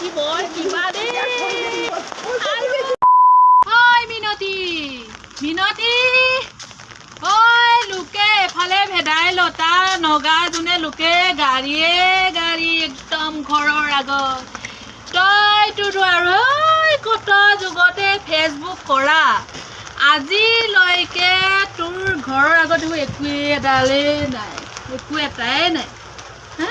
তহঁতি বৰ কিবা দেই হয় মিনতী মিনতী। ঐ লোকে এফালে ভেদাইলতা নগা যোনে লোকে গাড়ীয়ে গাড়ী একদম ঘৰৰ আগত। তইতোতো আৰু কত যুগতে ফেচবুক কৰা? আজিলৈকে তোৰ ঘৰৰ আগত একোৱে এডালেই নাই একো এটাই নাই। হা?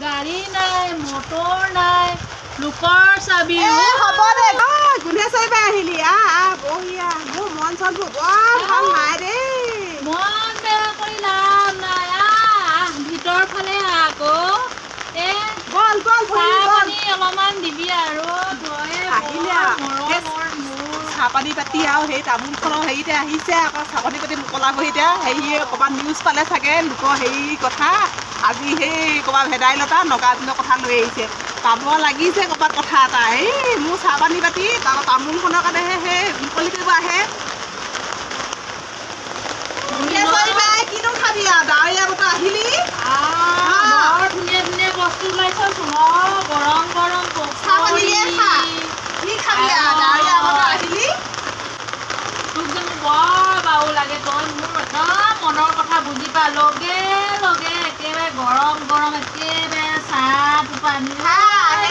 গাড়ী নাই মটৰ নাই লোকৰ চাবি হ'ব দে কোনে গুণেশ্বৰী আহিলি? আহ আহ বহি আহ মোৰ মন চন ভালো নাই দেই মন বেয়া কৰি লাভ নাই আহ ভিতৰ ফালে আহ আকৌ এ বল বল চাহ বহি বল পানী অলপমান দিবি আৰু তই আহিলে বৰ আৰু। মৰমৰ মোৰ চাহ পানী পাতি আৰু সেই তামোলখনৰ হেৰিতে আহিছে আকৌ চাহ পানী পাতি মোকলা বহি এতিয়া। হেৰি ক'ৰবাত নিউজ পালে চাগে লোকৰ হেৰি কথা। আজি সেই ক'ৰবাত ভেদাইলতা নগাজনৰ কথা লৈ আহিছে। পাব লাগিছে ক'ৰবাত কথা এটা। এই মোৰ চাহ পানী পাতি তামোলখনৰ কাৰণেহে সেই মুকলি কৰিব আহে। কিনো খাবি আৰু? ডাৱৰীয়া বতৰ আহিলি? ধুনীয়া ধুনীয়া বস্তু ওলাইছচোন অ' গৰম গৰম চাহ পানী খা। কি খাবি আৰু? বৰ বাউ লাগে তই মোৰ একদম মনৰ কথা বুজি পা লগে লগে একেবাৰে গৰম গৰম একেবাৰে চাহ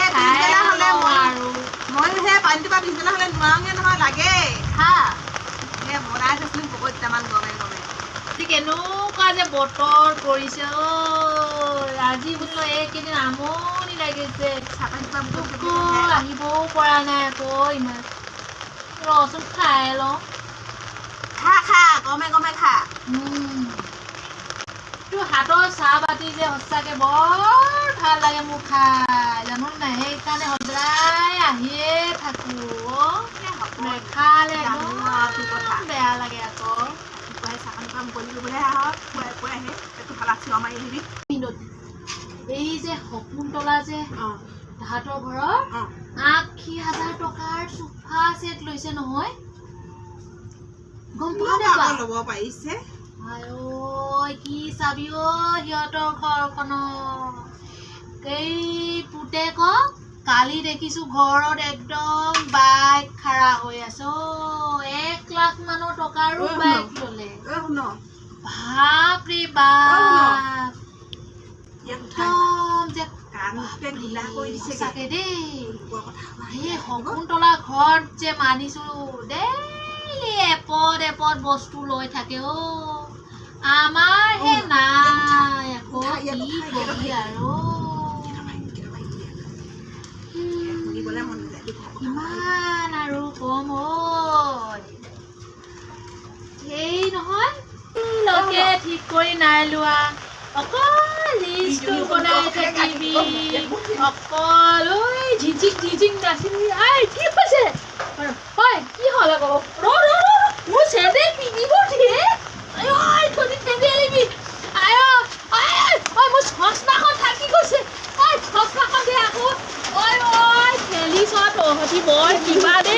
পিছবেলা হ'লে মই- আৰু। ময়ো সেই পানীটো পৰা পিছবেলা হ'লে নোৱাৰোঁগে নহয় লাগে। সেই বনাই থৈছিলোঁ বহুতটামান গমে গমে আজি কেনেকুৱা যে বতৰ কৰিছে ঐ। আজি বোলো এইকেইদিন আমনি লাগিছে। তোকো আহিবও পৰা নাই আকৌ ইমান। ৰচোন খাই লওঁ। ค่ะค่ะก็ไม่ก็ไม่ค่ะอืมดูฮัตโต้ชาบัดดี้เจ้าสักเก็บบอลท่าลายมุขค่ะยานุ่นไหนกันเลยหอมใจอ่ะเฮ้ยผักกูเลยค่ะเลยนะคือก็ทำแบบอะไรแกก็ไปสักคำก็มันเกินไปแล้วครับไปไปเฮ้ยแต่ตัวพลัสที่เราไม่ได้ดิมีดเอ้ยเจ๊หกมุมตัวละเจ๊ถ้าตัวเบอร์อ่ะอ่ะขี้ฮัตตาตัวการ์ดสุภาพเสร็จเลยเจ๊น้อย গম ল'ব পাৰিছে? কি চাবি অ সিহঁতৰ এই কালি দেখিছো ঘৰত একদম বাইক খাৰা হৈ আছে। অ এক লাখ মানৰ টকাৰো বাইক ললে। ঐ শুন বাপ ৰে বাপ। ইয়াত উঠা একদম যে সঁচাকে দেই। এই শকুন্তলা ঘৰত যে মানিছো ডেইলি এপদ এপদ বস্তু লৈ থাকে অ আমাৰ হে নাই আকৌ কি কবি আৰু। কম ঐ নহয় লগে ঠিক কৰি নাই লোৱা। অকল লিষ্টটো বনাই থাকিবি। অকল ঐ ঝিঝিক ঝিঝিক নাচিবি। আই কি হৈছে? হয় কি হ'ল আকৌ? ค่ะพี่บอยกี่บาทดิ